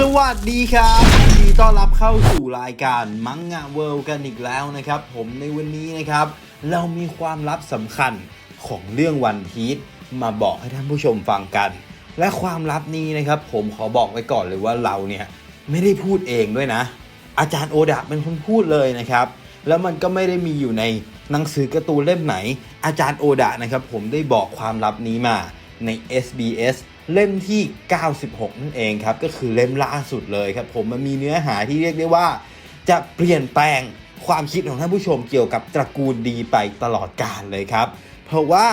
สวัสดีครับยินดีต้อนรับเข้าสู่รายการมังงะเวิลด์กันอีกแล้วนะครับ ผมในวันนี้นะครับ เรามีความลับสำคัญของเรื่องวันพีชมาบอกให้ท่านผู้ชมฟังกัน และความลับนี้นะครับ ผมขอบอกไว้ก่อนเลยว่าเราเนี่ยไม่ได้พูดเองด้วยนะ อาจารย์โอดะเป็นคนพูดเลยนะครับ แล้วมันก็ไม่ได้มีอยู่ในหนังสือการ์ตูนเล่มไหน อาจารย์โอดะนะครับ ผมได้บอกความลับนี้มาใน SBS เล่มที่ 96 นั่นเองครับ ก็คือเล่มล่าสุดเลยครับ ผมมันมีเนื้อหาที่เรียกได้ว่า จะเปลี่ยนแปลงความคิดของท่านผู้ชมเกี่ยวกับตระกูลดีไปตลอดกาลเลยครับ เพราะว่า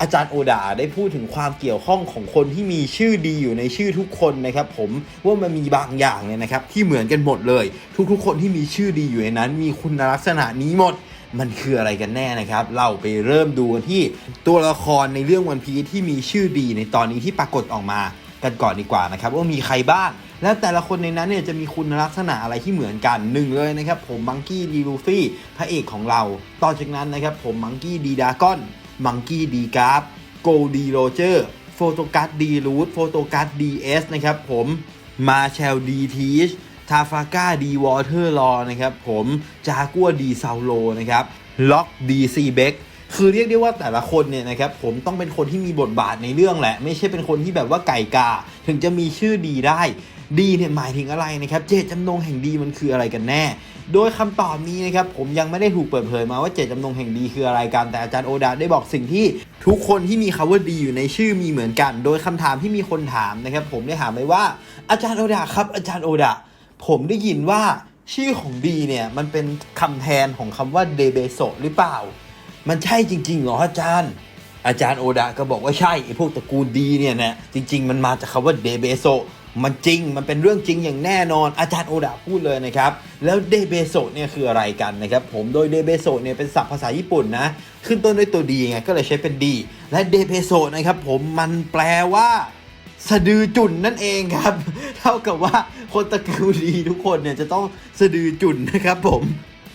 อาจารย์โอดาได้พูดถึงความเกี่ยวข้องของคนที่มีชื่อดีอยู่ในชื่อทุกคนนะครับ ผมว่ามันมีบางอย่างเนี่ยนะครับที่เหมือนกันหมดเลย ทุกๆ คนที่มีชื่อดีอยู่ในนั้น มีคุณลักษณะนี้หมด มันคืออะไรกันแน่นะครับ เราไปเริ่มดูกันที่ตัวละครในเรื่องวันพีที่มีชื่อดีในตอนนี้ที่ปรากฏออกมากันก่อนดีกว่านะครับว่ามีใครบ้าง แล้วแต่ละคนในนั้นเนี่ยจะมีคุณลักษณะอะไรที่เหมือนกันหนึ่งเลยนะครับ ผมมังกี้ดีลูฟี่พระเอกของเรา ต่อจากนั้นนะครับ ผมมังกี้ดีดากอนมังกี้ดีกราฟโกลดีโรเจอร์โฟโตการ์ดดีรูทโฟโตการ์ดดีเอสนะครับผมมาเชลดีทีช ทาฟาก้าดีวอเตอร์ลอนะครับผมจากัวดีซาโลนะครับล็อกดีซีเบกคือเรียกได้ว่าแต่ละคนเนี่ยนะครับผมต้องเป็นคนที่มีบทบาทในเรื่องแหละ ไม่ใช่เป็นคนที่แบบว่าไก่กา ถึงจะมีชื่อดีได้ดีเนี่ยหมายถึงอะไรนะครับ เจตจำนงแห่งดีมันคืออะไรกันแน่ โดยคำตอบนี้นะครับผมยังไม่ได้ถูกเปิดเผยมาว่าเจตจำนงแห่งดีคืออะไรกัน แต่อาจารย์โอดาได้บอกสิ่งที่ทุกคนที่มีคำว่าดีอยู่ในชื่อมีเหมือนกัน โดยคำถามที่มีคนถามนะครับผมได้ถามไปว่าอาจารย์โอดาครับอาจารย์โอดา ผมได้ยินว่าชื่อของดีเนี่ย มันเป็นคำแทนของคำว่าเดเบโซหรือเปล่า มันใช่จริงๆเหรออาจารย์ อาจารย์โอดาก็บอกว่าใช่ไอพวกตระกูลดีเนี่ยนะจริง ๆ มันมาจากคำว่าเดเบโซมันจริง มันเป็นเรื่องจริงอย่างแน่นอน อาจารย์โอดาพูดเลยนะครับ แล้วเดเบโซเนี่ยคืออะไรกันนะครับ ผมโดยเดเบโซเนี่ยเป็นศัพท์ภาษาญี่ปุ่นนะ ขึ้นต้นด้วยตัวดีไง ก็เลยใช้เป็นดี และเดเบโซนะครับผมมันแปลว่า สะดือจุ่นนั่นเองครับ ท่ากับว่าคนตระกูลดีทุกคนเนี่ยจะต้องสะดือจุนนะครับผม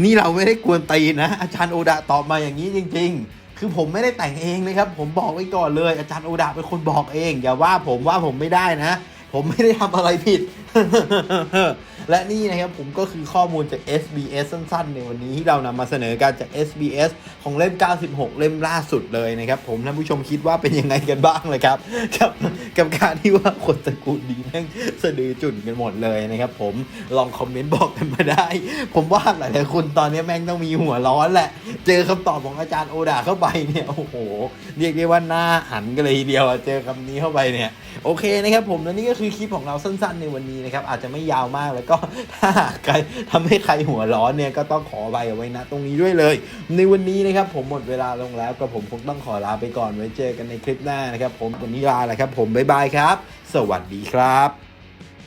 นี่เราไม่ได้กวนตีนะ อาจารย์โอดะตอบมาอย่างนี้จริง ๆ คือผมไม่ได้แต่งเองนะครับ ผมบอกไว้ก่อนเลย อาจารย์โอดะเป็นคนบอกเอง อย่าว่าผมว่าผมไม่ได้นะ ผมไม่ได้ทำอะไรผิด และนี่นะครับผมก็คือข้อมูลจาก SBS สั้นๆ ในวันนี้ที่เรานำมาเสนอกันจาก SBS ของเล่ม 96 เล่มล่าสุดเลยนะครับผมท่านผู้ชมคิดว่าเป็นยังไงกันบ้างเลยครับกับกับการที่ว่าคนตระกูลดีแม่งสะดือจุ่นกันหมดเลยนะครับผมลองคอมเมนต์บอกกันมาได้ ผมว่าหลายๆคนตอนนี้แม่งต้องมีหัวร้อนแหละ เจอคำตอบของอาจารย์โอดาเข้าไปเนี่ยโอ้โห เรียกได้ว่าหน้าหันกันเลยทีเดียวเจอคำนี้เข้าไปเนี่ยโอเคนะครับผมและนี่ก็คือคลิปของเราสั้น ๆ ในวันนี้นะครับอาจจะไม่ยาวมากแล้วก็ถ้าใครทำให้ใครหัวร้อนเนี่ยก็ต้องขอใบเอาไว้นะตรงนี้ด้วยเลย ในวันนี้นะครับผมหมดเวลาลงแล้วก็ผมคงต้องขอลาไปก่อนไว้เจอกันในคลิปหน้านะครับ ผมวันนี้ลาแล้วครับ ผมบ๊ายบายครับ สวัสดีครับ